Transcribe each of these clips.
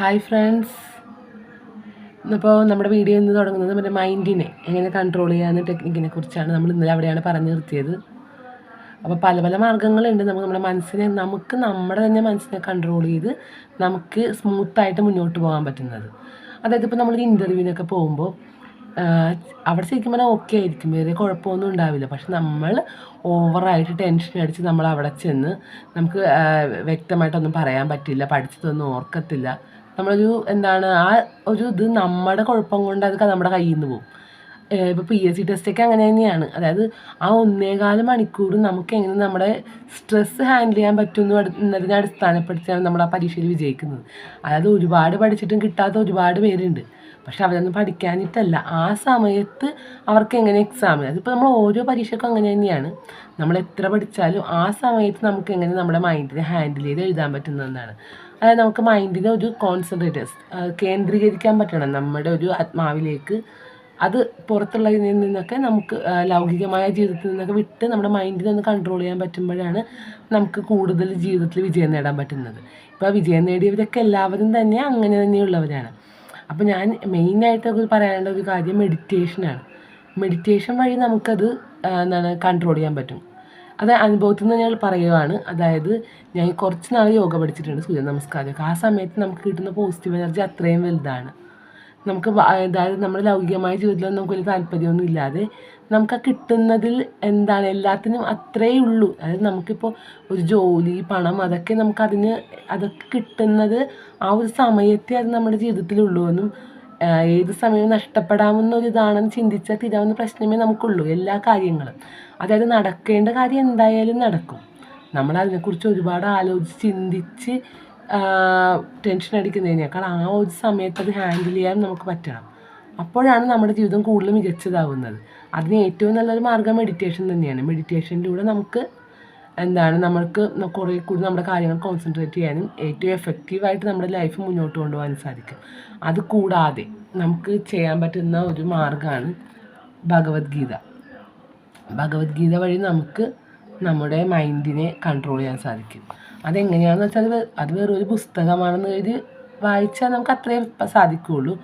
Hi friends ഇന്നിപ്പോൾ നമ്മുടെ video ഇന്ന് തുടങ്ങുന്നത് നമ്മുടെ മൈൻഡിനെ എങ്ങനെ കൺട്രോൾ ചെയ്യാവുന്ന ടെക്നിക്കിനെ കുറിച്ചാണ്. നമ്മൾ ഇന്നലെ അവിടെയാണ് പറഞ്ഞു നിർത്തിയത്. അപ്പോൾ പല പല മാർഗങ്ങളുണ്ട് നമുക്ക് നമ്മുടെ മനസ്സിനെ നമുക്ക് നമ്മുടെ തന്നെ മനസ്സിനെ കൺട്രോൾ ചെയ്ത് നമുക്ക് സ്മൂത്തായിട്ട് മുന്നോട്ട് പോകാൻ പറ്റുന്നത്. അതായത് ഇപ്പോൾ നമ്മളൊരു ഇന്റർവ്യൂവിനൊക്കെ പോകുമ്പോൾ അവിടെ ശരിക്കും പറഞ്ഞാൽ ഓക്കെ ആയിരിക്കും. വേറെ കുഴപ്പമൊന്നും ഉണ്ടാവില്ല. പക്ഷെ നമ്മൾ ഓവറായിട്ട് ടെൻഷൻ അടിച്ച് നമ്മൾ അവിടെ ചെന്ന് നമുക്ക് വ്യക്തമായിട്ടൊന്നും പറയാൻ പറ്റില്ല പഠിച്ചതൊന്നും ഓർക്കത്തില്ല. നമ്മളൊരു എന്താണ് ആ ഒരു ഇത് നമ്മുടെ കുഴപ്പം കൊണ്ട് അത് നമ്മുടെ കയ്യിൽ നിന്ന് പോകും ഇപ്പോൾ പി എസ് സി ടെസ്റ്റൊക്കെ അങ്ങനെ തന്നെയാണ്. അതായത് ആ ഒന്നേകാൽ മണിക്കൂർ നമുക്ക് എങ്ങനെ നമ്മുടെ സ്ട്രെസ്സ് ഹാൻഡിൽ ചെയ്യാൻ പറ്റുമെന്ന് എന്നതിനെ അടിസ്ഥാനപ്പെടുത്തിയാണ് നമ്മൾ ആ പരീക്ഷയിൽ വിജയിക്കുന്നത്. അതായത് ഒരുപാട് പഠിച്ചിട്ടും കിട്ടാത്ത ഒരുപാട് പേരുണ്ട്. പക്ഷെ അവരൊന്നും പഠിക്കാനിട്ടല്ല ആ സമയത്ത് അവർക്ക് എങ്ങനെ എക്സാം അതിപ്പോൾ നമ്മൾ ഓരോ പരീക്ഷയ്ക്കും അങ്ങനെ തന്നെയാണ്. നമ്മൾ എത്ര പഠിച്ചാലും ആ സമയത്ത് നമുക്ക് എങ്ങനെ നമ്മുടെ മൈൻഡിനെ ഹാൻഡിൽ ചെയ്ത് എഴുതാൻ പറ്റുന്നതെന്നാണ്. അതായത് നമുക്ക് മൈൻഡിനെ ഒരു കോൺസെൻട്രേറ്റേഴ്സ് കേന്ദ്രീകരിക്കാൻ പറ്റണം. നമ്മുടെ ഒരു ആത്മാവിലേക്ക് അത് പുറത്തുള്ളതിൽ നിന്നൊക്കെ നമുക്ക് ലൗകികമായ ജീവിതത്തിൽ നിന്നൊക്കെ വിട്ട് നമ്മുടെ മൈൻഡിനെ ഒന്ന് കൺട്രോൾ ചെയ്യാൻ പറ്റുമ്പോഴാണ് നമുക്ക് കൂടുതൽ ജീവിതത്തിൽ വിജയം നേടാൻ പറ്റുന്നത്. ഇപ്പോൾ വിജയം നേടിയവരൊക്കെ എല്ലാവരും തന്നെ അങ്ങനെ തന്നെയുള്ളവരാണ്. അപ്പോൾ ഞാൻ മെയിനായിട്ട് പറയാനുള്ള ഒരു കാര്യം മെഡിറ്റേഷനാണ് മെഡിറ്റേഷൻ വഴി നമുക്കത് എന്താണ് കൺട്രോൾ ചെയ്യാൻ പറ്റും. അത് അനുഭവത്തിൽ നിന്ന് ഞാൻ പറയുവാണ്. അതായത് ഞാൻ കുറച്ച് നാൾ യോഗ പഠിച്ചിട്ടുണ്ട് സൂര്യ നമസ്കാരമൊക്കെ. ആ സമയത്ത് നമുക്ക് കിട്ടുന്ന പോസിറ്റീവ് എനർജി അത്രയും വലുതാണ്. നമുക്ക് അതായത് നമ്മുടെ ലൗകികമായ ജീവിതത്തിൽ നമുക്ക് വലിയ താല്പര്യമൊന്നും ഇല്ലാതെ നമുക്ക് ആ കിട്ടുന്നതിൽ എന്താണ് എല്ലാത്തിനും അത്രയേ ഉള്ളൂ. അതായത് നമുക്കിപ്പോൾ ഒരു ജോലി പണം അതൊക്കെ നമുക്കതിന് അതൊക്കെ കിട്ടുന്നത് ആ ഒരു സമയത്തെ അത് നമ്മുടെ ജീവിതത്തിലുള്ളൂ എന്നും ഏത് സമയവും നഷ്ടപ്പെടാമെന്ന ഒരു ഇതാണെന്ന് ചിന്തിച്ചാൽ തീരാവുന്ന പ്രശ്നമേ നമുക്കുള്ളൂ എല്ലാ കാര്യങ്ങളും. അതായത് നടക്കേണ്ട കാര്യം എന്തായാലും നടക്കും. നമ്മൾ അതിനെക്കുറിച്ച് ഒരുപാട് ആലോചിച്ച് ചിന്തിച്ച് ടെൻഷൻ അടിക്കുന്നതിനേക്കാൾ ആ ഒരു സമയത്ത് അത് ഹാൻഡിൽ ചെയ്യാൻ നമുക്ക് പറ്റണം. അപ്പോഴാണ് നമ്മുടെ ജീവിതം കൂടുതൽ മികച്ചതാവുന്നത്. അതിന് ഏറ്റവും നല്ലൊരു മാർഗം മെഡിറ്റേഷൻ തന്നെയാണ്. മെഡിറ്റേഷനിലൂടെ നമുക്ക് എന്താണ് നമ്മൾക്ക് കുറേ കൂടി നമ്മുടെ കാര്യങ്ങൾ കോൺസെൻട്രേറ്റ് ചെയ്യാനും ഏറ്റവും എഫക്റ്റീവായിട്ട് നമ്മുടെ ലൈഫ് മുന്നോട്ട് കൊണ്ടുപോകാനും സാധിക്കും. അത് കൂടാതെ നമുക്ക് ചെയ്യാൻ പറ്റുന്ന ഒരു മാർഗമാണ് ഭഗവത്ഗീത. ഭഗവത്ഗീത വഴി നമുക്ക് നമ്മുടെ മൈൻഡിനെ കൺട്രോൾ ചെയ്യാൻ സാധിക്കും. അതെങ്ങനെയാണെന്ന് വെച്ചാൽ അത് അത് വേറൊരു പുസ്തകമാണെന്ന് എഴുതി വായിച്ചാൽ നമുക്ക് അത്രയും സാധിക്കുകയുള്ളൂ.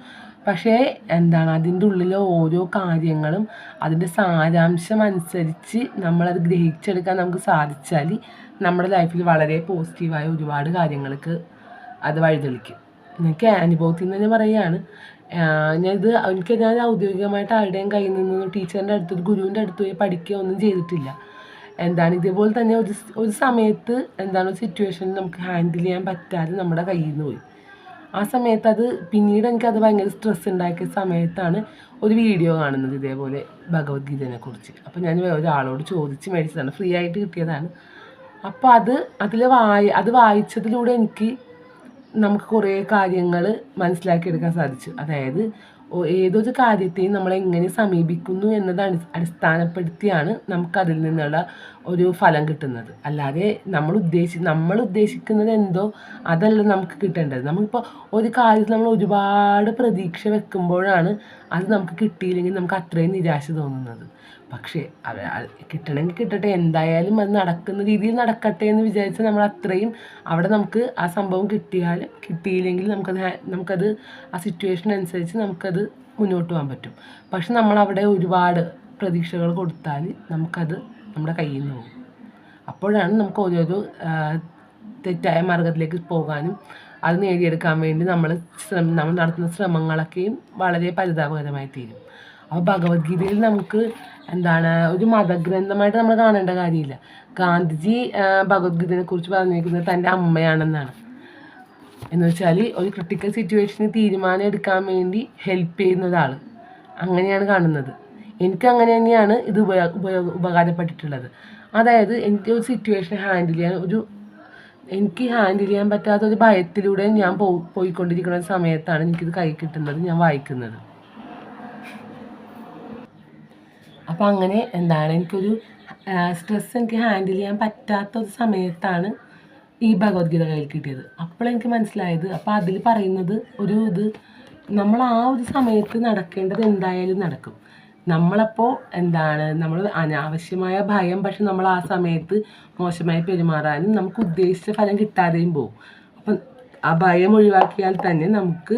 പക്ഷേ എന്താണ് അതിന്റെ ഉള്ളിലെ ഓരോ കാര്യങ്ങളും അതിന്റെ സാരാംശം അനുസരിച്ച് നമ്മളത് ഗ്രഹിച്ചെടുക്കാൻ നമുക്ക് സാധിച്ചാൽ നമ്മുടെ ലൈഫിൽ വളരെ പോസിറ്റീവായ ഒരുപാട് കാര്യങ്ങൾക്ക് അത് വഴിതെളിക്കും. എനിക്ക് അനുഭവത്തിൽ നിന്ന് തന്നെ പറയുകയാണ് ഞാനിത് എനിക്ക് ഞാൻ ഔദ്യോഗികമായിട്ട് ആരുടെയും കയ്യിൽ നിന്ന് ടീച്ചറിന്റെ അടുത്ത് ഗുരുവിന്റെ അടുത്ത് പോയി പഠിക്കുകയോ ഒന്നും ചെയ്തിട്ടില്ല. എന്താണ് ഇതേപോലെ തന്നെ ഒരു ഒരു സമയത്ത് എന്താണ് സിറ്റുവേഷൻ നമുക്ക് ഹാൻഡിൽ ചെയ്യാൻ പറ്റാതെ നമ്മുടെ കയ്യിൽ നിന്ന് പോയി. ആ സമയത്ത് അത് പിന്നീട് എനിക്കത് ഭയങ്കര സ്ട്രെസ് ഉണ്ടാക്കിയ സമയത്താണ് ഒരു വീഡിയോ കാണുന്നത് ഇതേപോലെ ഭഗവത്ഗീതനെ കുറിച്ച്. അപ്പോൾ ഞാൻ ഒരാളോട് ചോദിച്ച് മേടിച്ചതാണ്. ഫ്രീ ആയിട്ട് കിട്ടിയതാണ്. അപ്പോൾ അത് അതിൽ വായി അത് വായിച്ചതിലൂടെ എനിക്ക് നമുക്ക് കുറേ കാര്യങ്ങൾ മനസ്സിലാക്കിയെടുക്കാൻ സാധിച്ചു. അതായത് ഏതൊരു കാര്യത്തെയും നമ്മൾ എങ്ങനെ സമീപിക്കുന്നു എന്നത് അടി അടിസ്ഥാനപ്പെടുത്തിയാണ് നമുക്കതിൽ നിന്നുള്ള ഒരു ഫലം കിട്ടുന്നത്. അല്ലാതെ നമ്മൾ ഉദ്ദേശി നമ്മൾ ഉദ്ദേശിക്കുന്നത് എന്തോ അതല്ല നമുക്ക് കിട്ടേണ്ടത്. നമ്മളിപ്പോൾ ഒരു കാര്യത്തിൽ നമ്മൾ ഒരുപാട് പ്രതീക്ഷ വെക്കുമ്പോഴാണ് അത് നമുക്ക് കിട്ടിയില്ലെങ്കിൽ നമുക്ക് അത്രയും നിരാശ തോന്നുന്നത്. പക്ഷേ കിട്ടണമെങ്കിൽ കിട്ടട്ടെ എന്തായാലും അത് നടക്കുന്ന രീതിയിൽ നടക്കട്ടെ എന്ന് വിചാരിച്ച് നമ്മൾ അത്രയും അവിടെ നമുക്ക് ആ സംഭവം കിട്ടിയാലും കിട്ടിയില്ലെങ്കിൽ നമുക്കത് നമുക്കത് ആ സിറ്റുവേഷൻ അനുസരിച്ച് നമുക്കത് മുന്നോട്ട് പോകാൻ പറ്റും. പക്ഷെ നമ്മളവിടെ ഒരുപാട് പ്രതീക്ഷകൾ കൊടുത്താൽ നമുക്കത് നമ്മുടെ കയ്യിൽ നിന്ന് പോകും. അപ്പോഴാണ് നമുക്ക് ഓരോരോ തെറ്റായ മാർഗത്തിലേക്ക് പോകാനും അത് നേടിയെടുക്കാൻ വേണ്ടി നമ്മൾ നമ്മൾ നടത്തുന്ന ശ്രമങ്ങളൊക്കെയും വളരെ പരിതാപകരമായി തീരും. അപ്പോൾ ഭഗവത്ഗീതയിൽ നമുക്ക് എന്താണ് ഒരു മതഗ്രന്ഥമായിട്ട് നമ്മൾ കാണേണ്ട കാര്യമില്ല. ഗാന്ധിജി ആ, ഭഗവത്ഗീതയെ കുറിച്ച് പറഞ്ഞിരിക്കുന്നത് തന്റെ അമ്മയാണെന്നാണ്. എന്ന് വെച്ചാൽ ഒരു ക്രിട്ടിക്കൽ സിറ്റുവേഷന് തീരുമാനം എടുക്കാൻ വേണ്ടി ഹെൽപ്പ് ചെയ്യുന്ന ഒരാൾ അങ്ങനെയാണ് കാണുന്നത്. എനിക്ക് അങ്ങനെ തന്നെയാണ് ഇത് ഉപയോഗ ഉപയോഗ ഉപകാരപ്പെട്ടിട്ടുള്ളത്. അതായത് എനിക്ക് ഒരു സിറ്റുവേഷൻ ഹാൻഡിൽ ചെയ്യാൻ ഒരു എനിക്ക് ഹാൻഡിൽ ചെയ്യാൻ പറ്റാത്ത ഒരു ഭയത്തിലൂടെ ഞാൻ പോയിക്കൊണ്ടിരിക്കുന്ന സമയത്താണ് എനിക്കിത് കൈ കിട്ടുന്നത് ഞാൻ വായിക്കുന്നത്. അപ്പോൾ അങ്ങനെ എന്താണ് എനിക്കൊരു സ്ട്രെസ് എനിക്ക് ഹാൻഡിൽ ചെയ്യാൻ പറ്റാത്ത ഒരു സമയത്താണ് ഈ ഭഗവത്ഗീത കയ്യിൽ കിട്ടിയത്. അപ്പോഴെനിക്ക് മനസ്സിലായത്. അപ്പോൾ അതിൽ പറയുന്നത് ഒരു ഇത് നമ്മൾ ആ ഒരു സമയത്ത് നടക്കേണ്ടത് എന്തായാലും നടക്കും. നമ്മളപ്പോൾ എന്താണ് നമ്മൾ അനാവശ്യമായ ഭയം പക്ഷെ നമ്മൾ ആ സമയത്ത് മോശമായി പെരുമാറാനും നമുക്ക് ഉദ്ദേശിച്ച ഫലം കിട്ടാതെയും പോകും അപ്പം ആ ഭയം ഒഴിവാക്കിയാൽ തന്നെ നമുക്ക്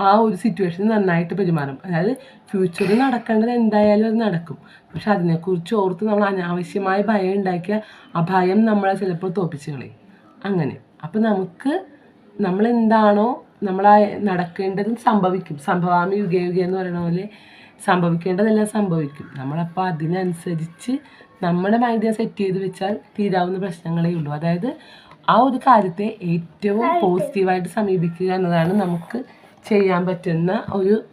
ആ ഒരു സിറ്റുവേഷൻ നന്നായിട്ട് പെരുമാറും. അതായത് ഫ്യൂച്ചറിൽ നടക്കേണ്ടത് എന്തായാലും അത് നടക്കും. പക്ഷെ അതിനെക്കുറിച്ച് ഓർത്ത് നമ്മൾ അനാവശ്യമായ ഭയം ഉണ്ടാക്കിയ ആ ഭയം നമ്മളെ ചിലപ്പോൾ തോപ്പിച്ച് കളയും. അങ്ങനെ. അപ്പം നമുക്ക് നമ്മളെന്താണോ എന്താണോ നടക്കേണ്ടത് നടക്കേണ്ടതും സംഭവിക്കും. സംഭവാമി യുഗേ യുഗേ എന്ന് പറയുന്ന പോലെ സംഭവിക്കേണ്ടതെല്ലാം സംഭവിക്കും. നമ്മളപ്പോൾ അതിനനുസരിച്ച് നമ്മുടെ മൈൻഡ് സെറ്റ് ചെയ്ത് വെച്ചാൽ തീരാവുന്ന പ്രശ്നങ്ങളേ ഉള്ളൂ. അതായത് ആ ഒരു കാര്യത്തെ ഏറ്റവും പോസിറ്റീവായിട്ട് സമീപിക്കുക എന്നതാണ് നമുക്ക് ചെയ്യാൻ പറ്റുന്ന ഒരു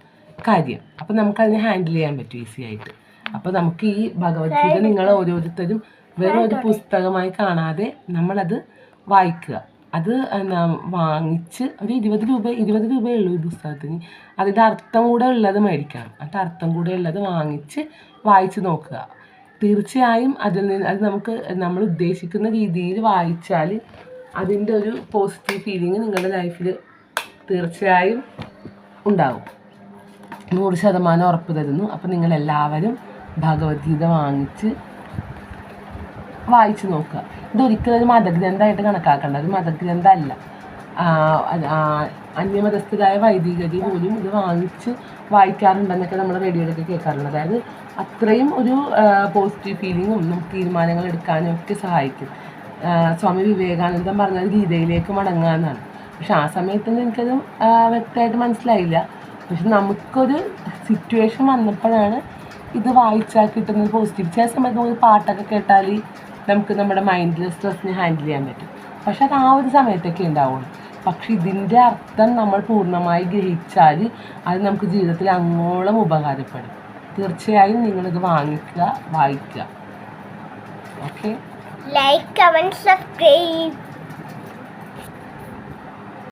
കാര്യം. അപ്പം നമുക്കതിനെ ഹാൻഡിൽ ചെയ്യാൻ പറ്റും ഈസി ആയിട്ട്. അപ്പോൾ നമുക്ക് ഈ ഭഗവത്ഗീത നിങ്ങൾ ഓരോരുത്തരും വേറെ ഒരു പുസ്തകമായി കാണാതെ നമ്മളത് വായിക്കുക. അത് എന്നാ വാങ്ങിച്ച് ഒരു ഇരുപത് രൂപ ഇരുപത് രൂപയേ ഉള്ളൂ ഈ പുസ്തകത്തിന്. അതിന്റെ അർത്ഥം കൂടെ ഉള്ളത് മേടിക്കണം. അതിന്റെ അർത്ഥം കൂടെ ഉള്ളത് വാങ്ങിച്ച് വായിച്ച് നോക്കുക. തീർച്ചയായും അതിൽ നിന്ന് അത് നമുക്ക് നമ്മൾ ഉദ്ദേശിക്കുന്ന രീതിയിൽ വായിച്ചാൽ അതിന്റെ ഒരു പോസിറ്റീവ് ഫീലിംഗ് നിങ്ങളുടെ ലൈഫിൽ തീർച്ചയായും ഉണ്ടാവും. നൂറ് ശതമാനം ഉറപ്പ് തരുന്നു. അപ്പം നിങ്ങളെല്ലാവരും ഭഗവത്ഗീത വാങ്ങിച്ച് വായിച്ചു നോക്കുക. ഇതൊരിക്കലും ഒരു മതഗ്രന്ഥമായിട്ട് കണക്കാക്കേണ്ട. ഒരു മതഗ്രന്ഥമല്ല. അന്യമതസ്ഥരായ വൈദികരി പോലും ഇത് വാങ്ങിച്ച് വായിക്കാറുണ്ടെന്നൊക്കെ നമ്മൾ റേഡിയോയിലൊക്കെ കേൾക്കാറുണ്ട്. അതായത് അത്രയും ഒരു പോസിറ്റീവ് ഫീലിങ്ങും നമുക്ക് തീരുമാനങ്ങൾ എടുക്കാനും ഒക്കെ സഹായിക്കും. സ്വാമി വിവേകാനന്ദൻ പറഞ്ഞത് ഗീതയിലേക്ക് മടങ്ങുക എന്നാണ്. പക്ഷെ ആ സമയത്തൊന്നും എനിക്കത് വ്യക്തമായിട്ട് മനസ്സിലായില്ല. പക്ഷെ നമുക്കൊരു സിറ്റുവേഷൻ വന്നപ്പോഴാണ് ഇത് വായിച്ചാൽ കിട്ടുന്നത് പോസിറ്റീവ് ചില സമയത്ത് നമുക്ക് പാട്ടൊക്കെ കേട്ടാൽ നമുക്ക് നമ്മുടെ മൈൻഡിലെ സ്ട്രെസ്സിനെ ഹാൻഡിൽ ചെയ്യാൻ പറ്റും. പക്ഷെ അത് ആ ഒരു സമയത്തൊക്കെ ഉണ്ടാവുള്ളൂ. പക്ഷെ ഇതിന്റെ അർത്ഥം നമ്മൾ പൂർണമായി ഗ്രഹിച്ചാൽ അത് നമുക്ക് ജീവിതത്തിൽ അങ്ങോളം ഉപകാരപ്പെടും. തീർച്ചയായും നിങ്ങളിത് വാങ്ങിക്കുക വായിക്കുക. Okay like comment subscribe.